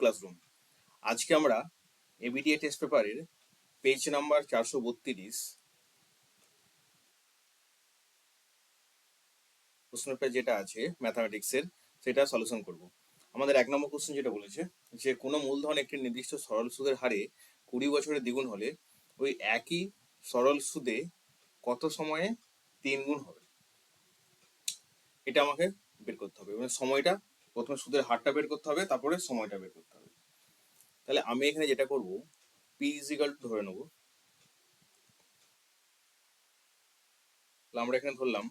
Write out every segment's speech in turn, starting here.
Classroom আজকে আমরা ABTA test পেপারের পেজ নাম্বার চারশো বত্রিশ প্রশ্ন পেপার যেটা আছে ম্যাথামেটিক্সের সেটা সলিউশন করব। আমাদের এক নম্বর কোশ্চেন যেটা বলেছে, যে কোনো মূলধন একটি নির্দিষ্ট সরল সুদের হারে কুড়ি বছরে দ্বিগুণ হলে ওই একই সরল সুদে কত সময়ে তিন গুণ হবে? এটা আমাকে বের করতে হবে। মানে সময়টা প্রথমে সুদের হারটা বের করতে হবে, তারপরে সময়টা বের করতে হবে। তাহলে আমি এখানে যেটা করব পি ইজিক্যাল টু ধরে নেব। আমরা এখানে ধরলাম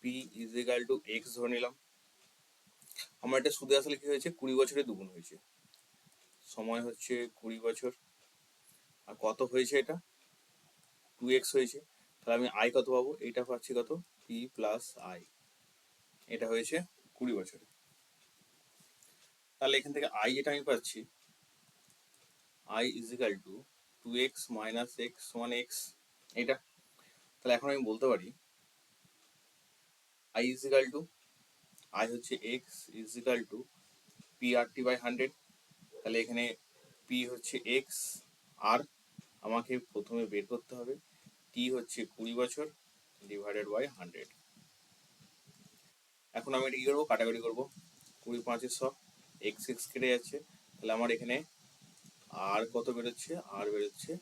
পি ইজিক্যাল টু এক্স ধরে নিলাম। আমার এটা সুদে আসলে কি হয়েছে? কুড়ি বছরে দুগুণ হয়েছে। সময় হচ্ছে কুড়ি বছর। আর কত হয়েছে এটা? টু এক্স হয়েছে। তাহলে আমি আয় কত পাবো? এইটা পাচ্ছি কত? পি প্লাস আই এটা হয়েছে কুড়ি বছরে। তাহলে এখান থেকে আই যেটা আমি পাচ্ছি। I is equal to two x minus x one x এটা। তাহলে এখন আমি বলতে পারি I is equal to I হচ্ছে x is equal to P R T by hundred তাহলে এখানে পি হচ্ছে এক্স আর আমাকে প্রথমে বের করতে হবে। টি হচ্ছে কুড়ি বছর। ডিভাইডেড বাই হান্ড্রেড এখন আমি এটা কি করব? কাটাকাটি করব। কুড়ি পাঁচের সব। এক্স এক্স কেটে যাচ্ছে। তাহলে আমার এখানে আর কত বেরোচ্ছে? আর বেরোচ্ছে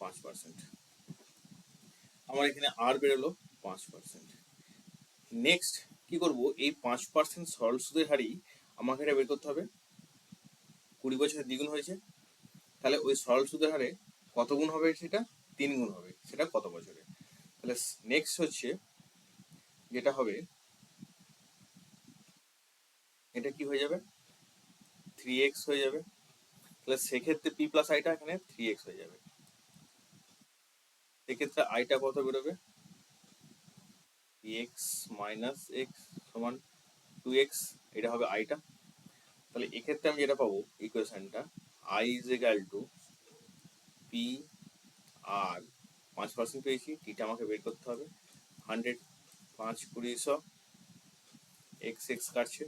পাঁচ পার্সেন্ট আমার এখানে আর বেরোলো পাঁচ পার্সেন্ট নেক্সট কি করব? এই পাঁচ পার্সেন্ট সরল সুদের হারই আমাকে এটা বের করতে হবে। কুড়ি বছরের দ্বিগুণ হয়েছে। তাহলে ওই সরল সুদের হারে কত গুণ হবে সেটা? তিন গুণ হবে। সেটা কত বছরে তাহলে নেক্সট হচ্ছে যেটা হবে, এটা কি হয়ে যাবে? থ্রি এক্স হয়ে যাবে। তাহলে সেক্ষেত্রে পি প্লাস আইটা এখানে থ্রি এক্স হয়ে যাবে। সেক্ষেত্রে আইটা কত বেরোবে? এক্স মাইনাস এক্স সমান টু এক্স এটা হবে আইটা তাহলে এক্ষেত্রে আমি যেটা পাবো ইকুয়েশনটা I is equal to P R পাঁচ পার্সেন্ট পেয়েছি, টিটা আমাকে বের করতে হবে। হান্ড্রেড পাঁচ, কুড়ি শ এক্স এক্স কাটছে,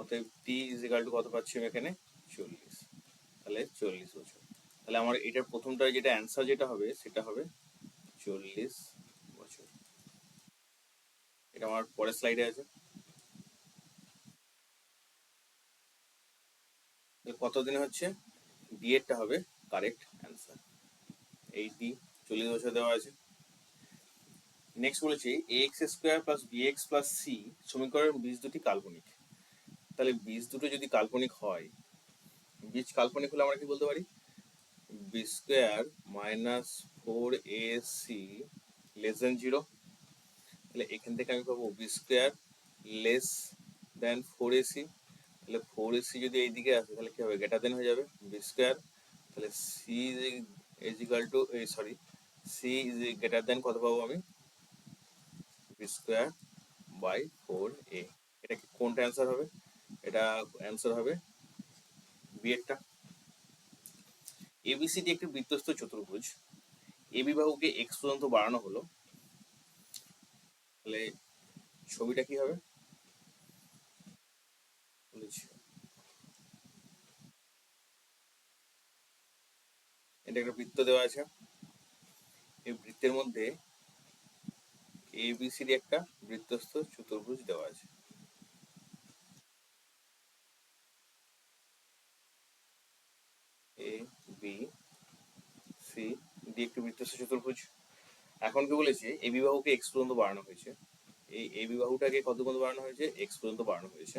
অতএব টি ইজ এগাল টু কত পাচ্ছি আমি এখানে? চল্লিশ। তাহলে চল্লিশ বছর। তাহলে আমার এটার প্রথমটা যেটা অ্যান্সার যেটা হবে, সেটা হবে চল্লিশ বছর। এটা আমার পরের স্লাইডে আছে। কত দিনে হচ্ছে? ডি এরটা হবে কারেক্ট অ্যান্সার এই ডি চল্লিশ বছর দেওয়া আছে নেক্সট বলেছি A x square plus B x plus C সমীকরণের বীজ দুটি কাল্পনিক। তাহলে বীজ দুটো যদি কাল্পনিক হয়, বীজ কাল্পনিক হলে আমরা কি বলতে পারি? B square minus four A C less than zero তাহলে এখান থেকে আমি পাবো B square less than four AC তাহলে ফোর এসি যদি এইদিকে আসে, তাহলে কি হবে? গ্রেটার দেন হয়ে যাবে। বি স্কোয়ার তাহলে সি ইজ ইকাল টু এই sorry C is greater than কত পাবো আমি? স্কোয়ার বাই ফোর এ এটা কি কোনটা অ্যান্সার হবে? এটা অ্যান্সার হবে বি এরটা এবিসিডি একটি বৃত্তস্থ চতুর্ভুজ। এ বিবাহকে এক্স পর্যন্ত বাড়ানো হলো। তাহলে ছবিটা কি হবে? এটা একটা বৃত্ত দেওয়া আছে। এই বৃত্তের মধ্যে এ বি সি একটা বৃত্তস্থ চতুর্ভুজ দেওয়া আছে। এ বি সি ডি একটি বৃত্তস্থ চতুর্ভুজ। এখন কি বলেছে? এই বিবাহকে এক্স পর্যন্ত বাড়ানো হয়েছে। এই এই বিবাহটাকে কত পর্যন্ত বাড়ানো হয়েছে? এক্স পর্যন্ত বাড়ানো হয়েছে।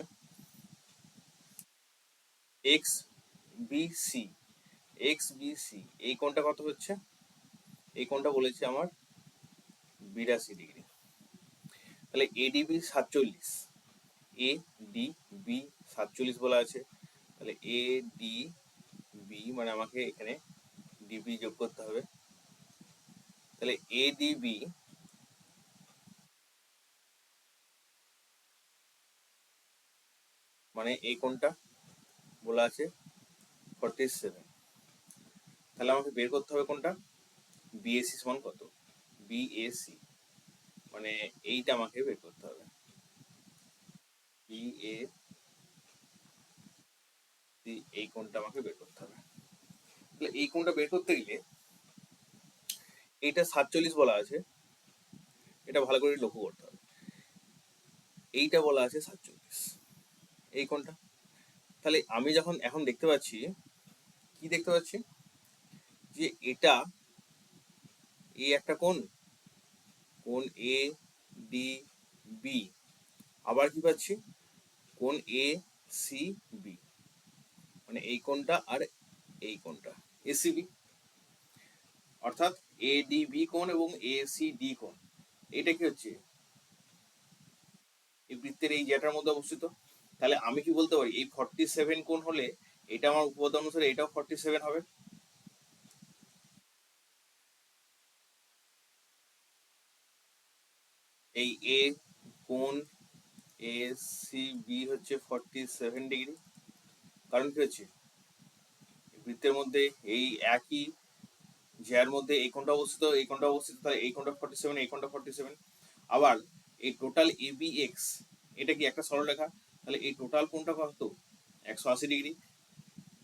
X B C x B C এই কোণটা কত হচ্ছে? এই কোণটা বলেছে আমার বিরাশি ডিগ্রি। তাহলে এডিবি সাতচল্লিশ। এ ডি বি সাতচল্লিশ বলা আছে। তাহলে এ ডি বি মানে আমাকে এখানে ডিবি যোগ করতে হবে। তাহলে এ এডিবি মানে এই কোনটা বলা আছে ফর্টি সেভেন তাহলে আমাকে বের করতে হবে কোনটা বিএসসি সমান কত? বিএসসি মানে এইটা আমাকে বের করতে হবে। বি এ এই কোণটা আমাকে বের করতে হবে। তাহলে এই কোণটা বের করতে গেলে এইটা সাতচল্লিশ বলা আছে। এটা ভালো করে লক্ষ্য করতে হবে। এইটা বলা আছে সাতচল্লিশ। এই কোণটা। তাহলে আমি যখন এখন দেখতে পাচ্ছি, কি দেখতে পাচ্ছি? যে এটা এই একটা কোণ? কোণ এ ডি বি আবার কি পাচ্ছি? কোণ এ সি বি মানে এই কোণটা আর এই কোণটা। এসিবি অর্থাৎ এ ডি বি কোণ এবং এ সি ডি কোণ। এটা কি হচ্ছে? এই বৃত্তের এই যেটার মধ্যে অবস্থিত। তাহলে আমি কি বলতে পারি? এই ফর্টি সেভেন কোণ হলে এটা আমার উপপাদ্য অনুসারে এটাও ফর্টি সেভেন হবে। এই এ কোণ এ সি বি হচ্ছে ফর্টি সেভেন ডিগ্রি কারণ কি হচ্ছে? বৃত্তের মধ্যে এই একই যার মধ্যে এই কোণটা অবস্থিত, এই কোণটা অবস্থিত, তাহলে এই কোণটা ফর্টি সেভেন এই কোণটা ফর্টি সেভেন আবার এই টোটাল এ বি এক্স এটা কি একটা সরল সরলরেখা? তাহলে এই টোটাল কোণটা কত? একশো আশি ডিগ্রি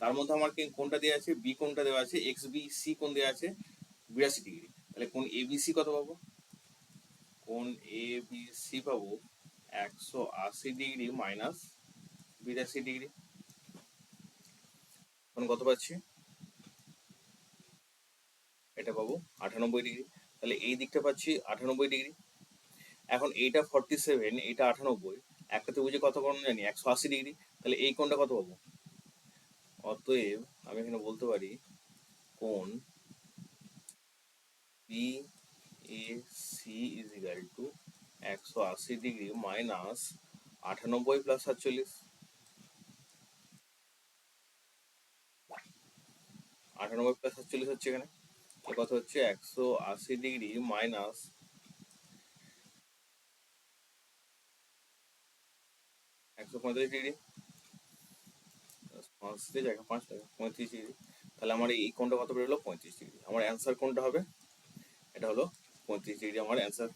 তার মধ্যে আমার কি কোনটা দেওয়া আছে? বি কোণটা দেওয়া আছে এক্স বি সি কোণ দেওয়া আছে, বিরাশি ডিগ্রি তাহলে কোন এ বি সি কত পাবো? কোন এ বি সি পাবো, একশো আশি ডিগ্রি মাইনাস বিরাশি ডিগ্রি। এখন কত পাচ্ছি? এটা পাবো আটানব্বই ডিগ্রি। তাহলে এই দিকটা পাচ্ছি আটানব্বই ডিগ্রি। এখন এইটা ফর্টি সেভেন এইটা আটানব্বই। একটাতে বুঝে কত কোণ জানি? একশো আশি ডিগ্রি। তাহলে এই কোণটা কত পাবো? অতএব আমি এখানে বলতে পারি কোণ B A C is equal to একশো আশি ডিগ্রি মাইনাস আটানব্বই প্লাস সাতচল্লিশ আটানব্বই প্লাস সাতচল্লিশ হচ্ছে এখানে। কত হচ্ছে একশো আশি ডিগ্রি মাইনাস একশো পঁয়ত্রিশ ডিগ্রি পাঁচ জায়গা পাঁচ পঁয়ত্রিশ ডিগ্রি তাহলে আমার এই কোণটা কত বেরোলো পঁয়ত্রিশ ডিগ্রি আমার অ্যান্সার কোনটা হবে, এটা হলো পঁয়ত্রিশ ডিগ্রি আমার অ্যান্সার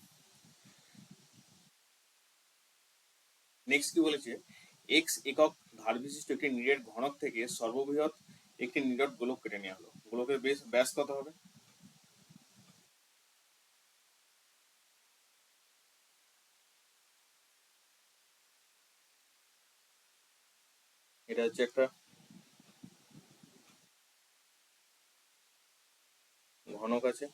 নেক্সট কি বলেছে? এক্স একক ধার বিশিষ্ট একটি নিরেট ঘনক থেকে সর্ববৃহৎ একটি নিরট গোলক কেটে নেওয়া হলো। গোলকের বেশ, ব্যাস কত হবে? এটা হচ্ছে একটা ঘনক আছে।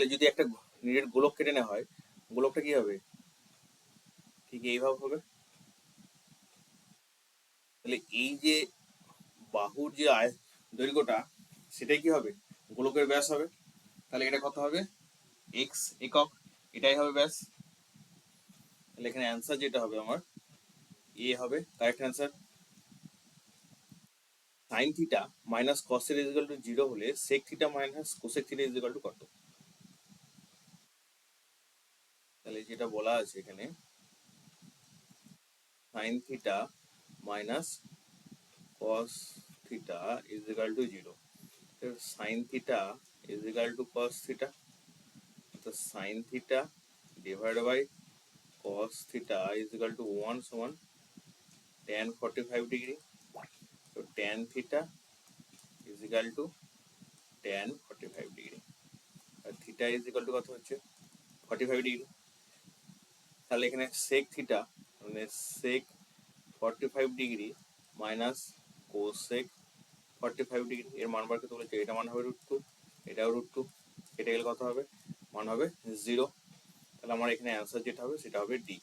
তাহলে যদি একটা নিরেট গোলক কেটে নেওয়া হয়, গোলকটা কি হবে? ঠিক এইভাবে হবে? তাহলে এই যে বাহুর যে আয় দৈর্ঘ্যটা, সেটাই কি হবে? গোলকের ব্যাস হবে। তাহলে এটা কত হবে? এক্স একক, এটাই হবে ব্যাস। তাহলে এখানে অ্যান্সার যেটা হবে আমার এ হবে correct answer sine theta minus কসের is equal to zero হলে sec theta minus cosec theta is equal to কত? তাহলে যেটা বলা আছে এখানে sine theta minus cos theta is equal to zero sine theta is equal to cos theta তো sine theta divide by cos theta is equal to one সমান tan forty five degree তো tan theta is equal to tan forty five degree R theta is equal to কত হচ্ছে? Forty five degree তাহলে এখানে sec theta মানে sec forty five degree minus cosec forty five degree এর মান বার করতে বলেছে, এটা মান হবে রুট টু এটাও রুট টু কেটে গেলে কত হবে? মান হবে জিরো তাহলে আমার এখানে অ্যান্সার যেটা হবে সেটা হবে ডি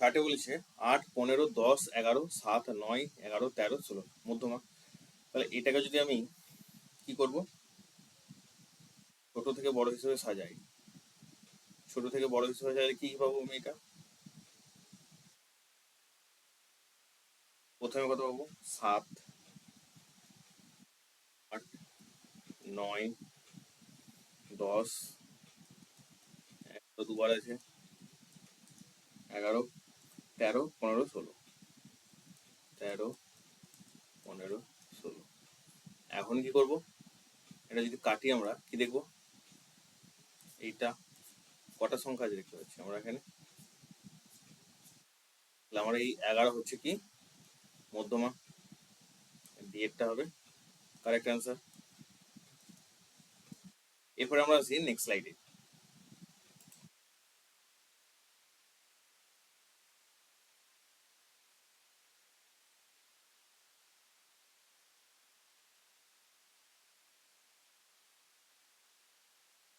চার্টে বলেছে আট, পনেরো, দশ, এগারো, সাত, নয়, এগারো, তেরো, ষোলো, মধ্যমা। তাহলে এটাকে যদি আমি কি করব? ছোট থেকে বড় হিসেবে সাজাই। ছোট থেকে বড় হিসেবে সাজালে কি পাবো আমি এটা প্রথমে কত পাবো? সাত, আট, নয়, দশ একটা দুবার আছে। এগারো, তেরো, পনেরো, ষোলো। তেরো, পনেরো, ষোলো। এখন কি করব? এটা যদি কাটি আমরা, কি দেখব? এইটা। কটা সংখ্যা আছে দেখতে পাচ্ছি আমরা এখানে? তাহলে আমার এই এগারো হচ্ছে কি? মধ্যমা। ডিএডটা হবে। কারেক্ট অ্যান্সার এরপরে আমরা আসি নেক্সট স্লাইডে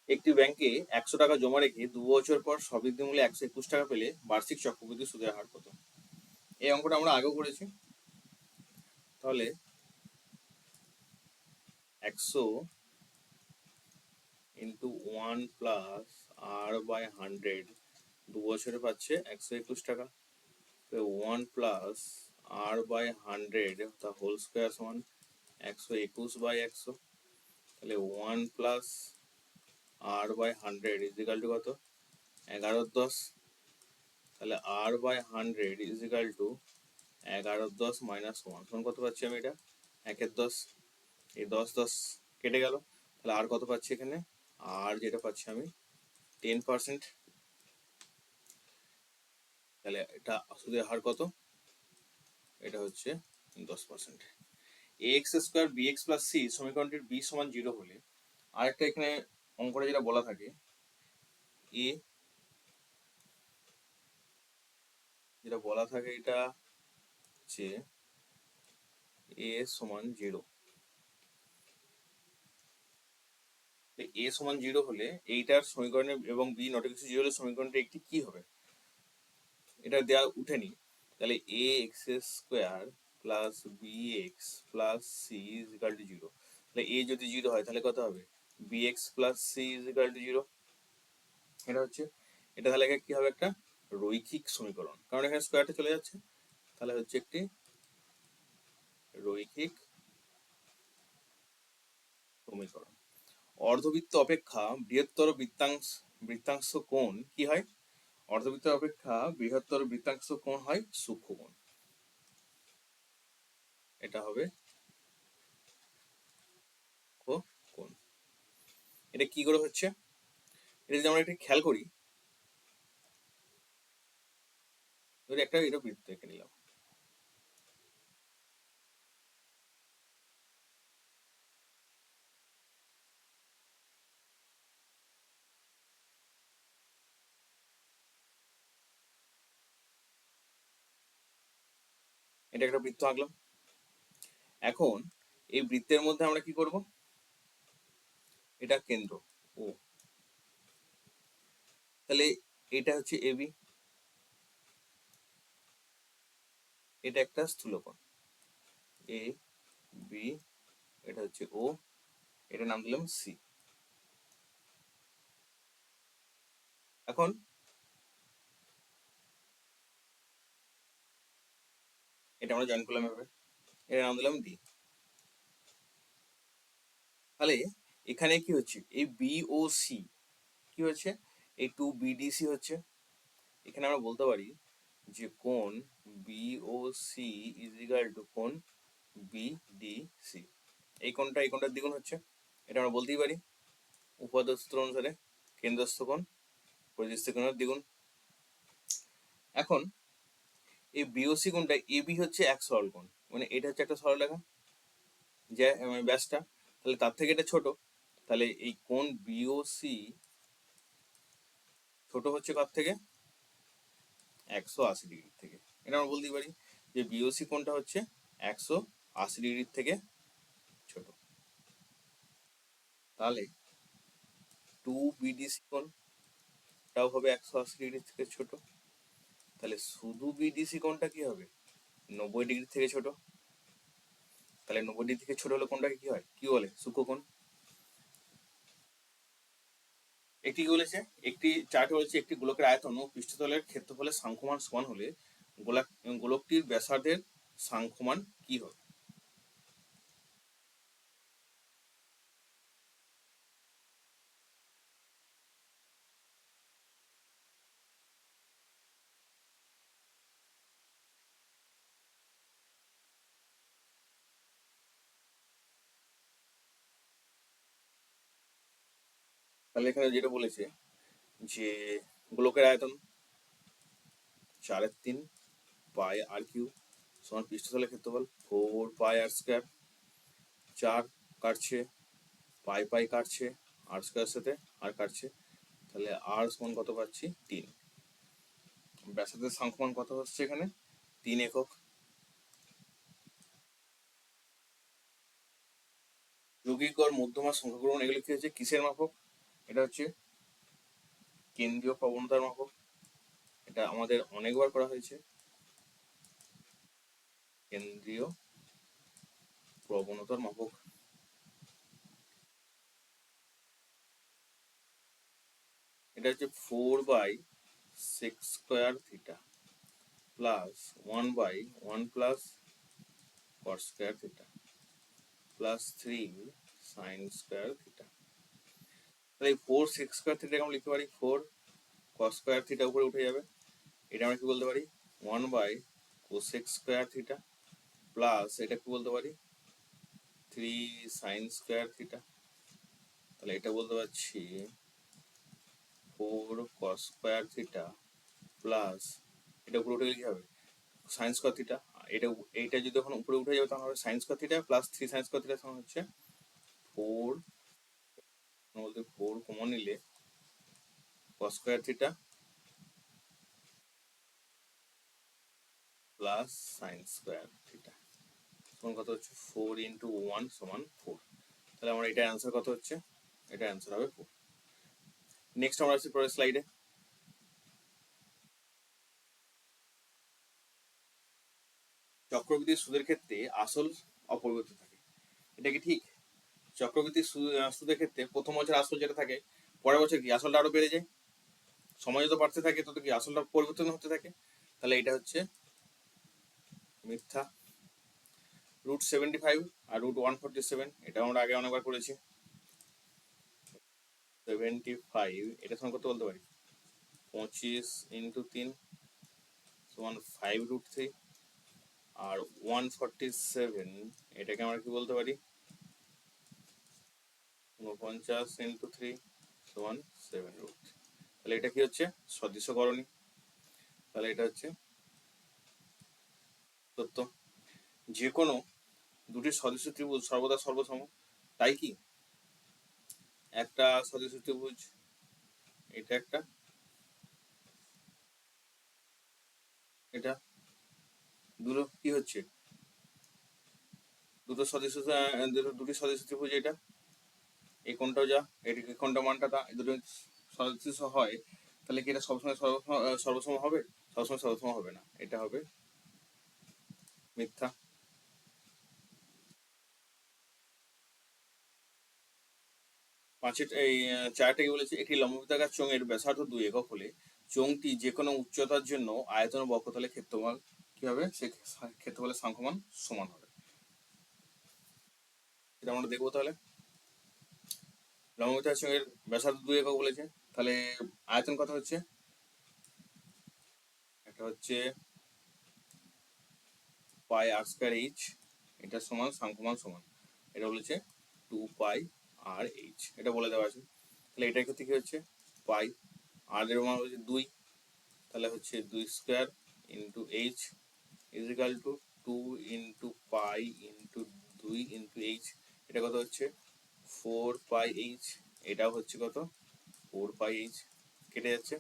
একটি ব্যাংকে একশো টাকা জমা রেখে দু বছর পর সবৃদ্ধি মূল্যে একশো একুশ টাকা পেলে বার্ষিক চক্রবৃদ্ধি সুদের হার কত? এই অঙ্কটা আমরা আগেও করেছি। তাহলে একশো into one plus R by hundred দু বছরে পাচ্ছে একশো একুশ টাকা। One plus R by hundred তা হোল স্কোয়ার সমান একশো একুশ বাই একশো। তাহলে one plus R by hundred is equal to কত? এগারো দশ। তাহলে R by hundred is equal to এগারো দশ মাইনাস ওয়ান তখন কত পাচ্ছি আমি এটা? একের দশ। এই দশ দশ কেটে গেল। তাহলে আর কত পাচ্ছি এখানে? আর যেটা পাচ্ছি আমি টেন পার্সেন্ট তাহলে এটা সুদের হার কত? এটা হচ্ছে দশ percent x square B x plus C সমীকরণটির বি সমান জিরো হলে আরেকটা এখানে অঙ্কটা যেটা বলা থাকে এ যেটা বলা থাকে এটা হচ্ছে এ সমান জিরো এ সমান জিরো হলে এইটার সমীকরণে এবং বি নট কিছু জিরো হলে সমীকরণটা একটি কি হবে? এটা দেওয়া উঠেনি তাহলে A x square plus B x plus C is equal to zero তাহলে এ যদি জিরো হয় তাহলে কত হবে? X plus C is equal to zero এটা হচ্ছে, এটা তাহলে কি হবে একটা রৈখিক সমীকরণ। কারণ এখানে স্কোয়ারটা চলে যাচ্ছে, তাহলে হচ্ছে একটি রৈখিক সমীকরণ। অর্ধবৃত্ত অপেক্ষা বৃহত্তর বৃত্তাংশ বৃত্তাংশ কোণ কি হয়? অর্ধবৃত্ত অপেক্ষা বৃহত্তর বৃত্তাংশ কোণ হয় সূক্ষ্ম কোণ এটা হবে কোণ এটা কি করে হচ্ছে? এটা যদি আমরা একটু খেয়াল করি একটা এটা বৃত্ত এঁকে নিলাম। এটা একটা বৃত্ত আঁকলাম। এখন এই বৃত্তের মধ্যে আমরা কি করব? এটা কেন্দ্র। ও। তাহলে এটা হচ্ছে এবি এটা একটা স্থূলকোণ। এ বি এটা হচ্ছে ও এটা নাম দিলাম সি এখন এটা আমরা জয়েন করলাম এটা নাম দিলাম ডি তাহলে এখানে কি হচ্ছে? এই বি ও সি কি হচ্ছে? এই টু বিডিসি হচ্ছে। এখানে আমরা বলতে পারি যে কোন B O C is equal to কোন বি ডি সি এই কোনটা এই কোনটার দ্বিগুণ হচ্ছে। এটা আমরা বলতেই পারি উপাদস্ত অনুসারে কেন্দ্রস্থ কোণ পরিদস্থ কোণের দ্বিগুণ। এখন এই বিওসি কোণটা এবি হচ্ছে এক সরল কোণ। মানে এটা হচ্ছে একটা সরল সরলরেখা। যে মানে ব্যাসটা। তাহলে তার থেকে এটা ছোট। তাহলে এই কোন বিওসি ছোট হচ্ছে কার থেকে? একশো আশি ডিগ্রি থেকে। এটা আমরা বলতেই পারি যে বিওসি কোনটা হচ্ছে? একশো আশি ডিগ্রির থেকে ছোট। তাহলে টু বিডিসি কোণটাও হবে একশো আশি ডিগ্রি থেকে ছোট। তাহলে শুধু বিডিসি কোনটা কি হবে? নব্বই ডিগ্রি থেকে ছোট। তাহলে নব্বই ডিগ্রি থেকে ছোট হলে কোনটাকে কি হয়? কি বলে? সূক্ষ্মকোণ একটি কি বলেছে একটি চার্ট বলেছে একটি গোলকের আয়তন ও পৃষ্ঠতলের ক্ষেত্রফলের সাংখ্যমান সমান হলে গোলাক গোলকটির ব্যাসার্ধের সাংখ্যমান কি হবে তাহলে এখানে যেটা বলেছে যে গোলকের আয়তন চারের তিন পাই আর কিউ সমান পৃষ্ঠতলের ক্ষেত্রফল ফোর পাই আর স্কোয়ার। চার কাটছে, পাই পাই কাটছে, আর স্কোয়ার সাথে আর কাটছে। তাহলে আর সমান কত পাচ্ছি? তিন। ব্যাসার্ধের সংখ্যমান কত হচ্ছে এখানে? তিন একক। যৌগিক গড় মধ্যমা সংখ্যাগ্রহণ এগুলো কি হচ্ছে কিসের মাপক? এটা হচ্ছে কেন্দ্রীয় প্রবণতার মাপক। এটা আমাদের অনেকবার করা হয়েছে। কেন্দ্রীয় প্রবণতার মাপক। এটা হচ্ছে four by six square theta plus one by one plus cot square theta plus three sine square theta. তাহলে এই ফোর সিক্স স্কোয়ার থিটাকে আমরা লিখতে পারি ফোর কস স্কোয়ার থিটা উপরে উঠে যাবে। এটা আমরা কি বলতে পারি? One by cosec square theta plus এটা কি বলতে পারি? থ্রি সাইন স্কোয়ার থিটা তাহলে এটা বলতে পারছি four cos square theta plus এটা উপরে উঠে গেলে হবে? সাইন স্কোয়ার থিটা এটা এইটা যদি এখন উপরে উঠে যাবে তাহলে হবে sine square theta plus three sine square theta সমান হচ্ছে ফোর বলতে ফোর কমন নিলে cos square theta plus sine square theta সমান কত হচ্ছে? ফোর ইন্টু ওয়ান সমান ফোর তাহলে আমার এটা অ্যান্সার কত হচ্ছে? এটা অ্যান্সার হবে ফোর নেক্সট আমরা আসছি পরের স্লাইডে চক্রবৃদ্ধি সুদের ক্ষেত্রে আসল অপরিবর্তিত থাকে। এটা কি ঠিক? চক্রবৃদ্ধি সু- সুদের ক্ষেত্রে প্রথম বছর আসল যেটা থাকে, পরের বছর কি আসলটা আরও বেড়ে যায়? সময় যত বাড়তে থাকে, তত কি আসলটা পরিবর্তন হতে থাকে? তাহলে এটা হচ্ছে মিথ্যা। রুট সেভেন্টি ফাইভ আর রুট ওয়ান ফোরটি সেভেন এটা আমরা আগে অনেকবার করেছি। সেভেন্টি ফাইভ এটা সমান কত বলতে পারি। পঁচিশ ইন্টু তিন সমান ফাইভ রুট থ্রি আর ওয়ান ফর্টি সেভেন এটাকে আমরা কি বলতে পারি? উনপঞ্চাশ ইন্টু থ্রি সমান সেভেন রুট তাহলে এটা কি হচ্ছে? সদৃশকরণী তাহলে এটা হচ্ছে সত্য যে কোনো দুটি সদস্য ত্রিভুজ সর্বদা সর্বসম। তাই কি? একটা সদস্য ত্রিভুজ, এটা একটা, এটা। দুটো কি হচ্ছে? দুটো সদস্য দুটো, দুটি সদস্য ত্রিভুজ, এটা। এই কোনটাও যা এটি কোনটা মানটা তা দুটো সদস্য হয় তাহলে কি এটা সবসময় সর্বসম হবে? সবসময় সর্বসম হবে না। এটা হবে মিথ্যা। পাঁচের এই আহ, চারটা কি বলেছে? একটি লম্ববৃত্তাকার চোঙের ব্যাসার্ধ দুই একক হলে চোঙটি যে কোনো উচ্চতার জন্য আয়তন ও বক্ষতলের ক্ষেত্রফল কি হবে? সে ক্ষেত্রফলের সংখ্যমান সমান হবে। এটা আমরা দেখব তাহলে। লম্ববৃত্তাকার চোঙের ব্যাসার্ধ দুই একক বলেছে। তাহলে আয়তন কত হচ্ছে? এটা হচ্ছে পাই আর স্কোয়ার এইচ। এটা সমান সংখ্যমান সমান এটা বলেছে টু পাই আর এইচ। এটা বলে দেওয়া আছে। তাহলে এটার ক্ষেত্রে কি হচ্ছে? পাই আর এর মান হচ্ছে দুই। তাহলে হচ্ছে দুই square into H is equal to two into pi into দুই ইন্টু এইচ। এটা কত হচ্ছে? ফোর পাই এইচ এটাও হচ্ছে কত? ফোর পাই এইচ কেটে যাচ্ছে।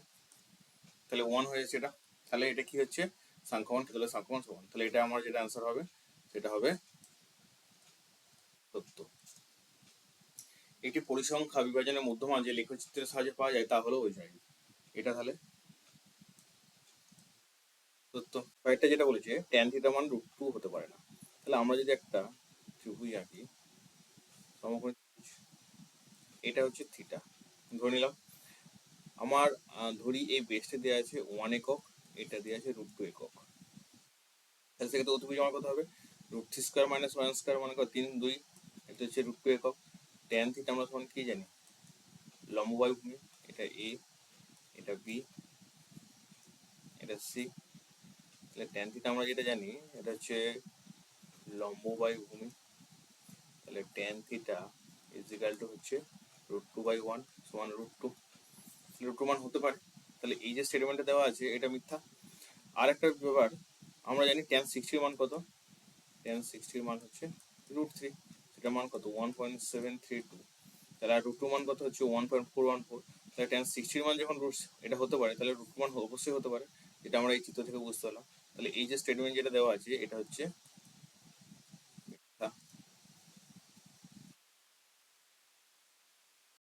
তাহলে ওয়ান হয়ে যাচ্ছে এটা। তাহলে এটা কি হচ্ছে? সংখ্যমান তাহলে সংখ্যমান সমান। তাহলে এটা আমার যেটা অ্যান্সার হবে, সেটা হবে সত্য। একটি পরিসংখ্যা বিভাজনের মধ্যমান যে লেখচিত্রের সাহায্যে পাওয়া যায়, তা হলো ওইজাইড এটা তাহলে সত্য। কয়েকটা যেটা বলেছে ট্যান থিটা মান রুট টু হতে পারে না। তাহলে আমরা যদি একটা ত্রিভুজ আঁকি, সমকোণী এটা হচ্ছে থিটা ধরে নিলাম, আমার ধরি এই বেসটা দেওয়া আছে ওয়ান একক, এটা দেওয়া আছে রুট টু একক। তাহলে সেক্ষেত্রে অতিভুজ আমার কত হবে? Root three square minus one square মানে কত? তিন, দুই, এটা হচ্ছে রুট টু একক। ট্যান থিটা আমরা সমান কি জানি? লম্ববায়ু ভূমি এটা এ এটা বি এটা সি তাহলে ট্যান থিটা আমরা যেটা জানি, এটা হচ্ছে লম্ববায়ু ভূমি তাহলে tan theta is equal to হচ্ছে রুট টু বাই ওয়ান সমান রুট টু রুট টু মান হতে পারে। তাহলে এই যে স্টেটমেন্টটা দেওয়া আছে, এটা মিথ্যা। আর একটা ব্যাপার, আমরা জানি টেন সিক্সটির মান কত? টেন সিক্সটির মান হচ্ছে রুট থ্রি সেটার মান কত? One point seven three two তাহলে আর রুট টু মান কত হচ্ছে? One point four one four তাহলে টেন সিক্সটির মান যখন রুট এটা হতে পারে, তাহলে রুট মান অবশ্যই হতে পারে এটা আমরা এই চিত্র থেকে বুঝতে পারলাম। তাহলে এই যে স্টেটমেন্ট যেটা দেওয়া আছে, এটা হচ্ছে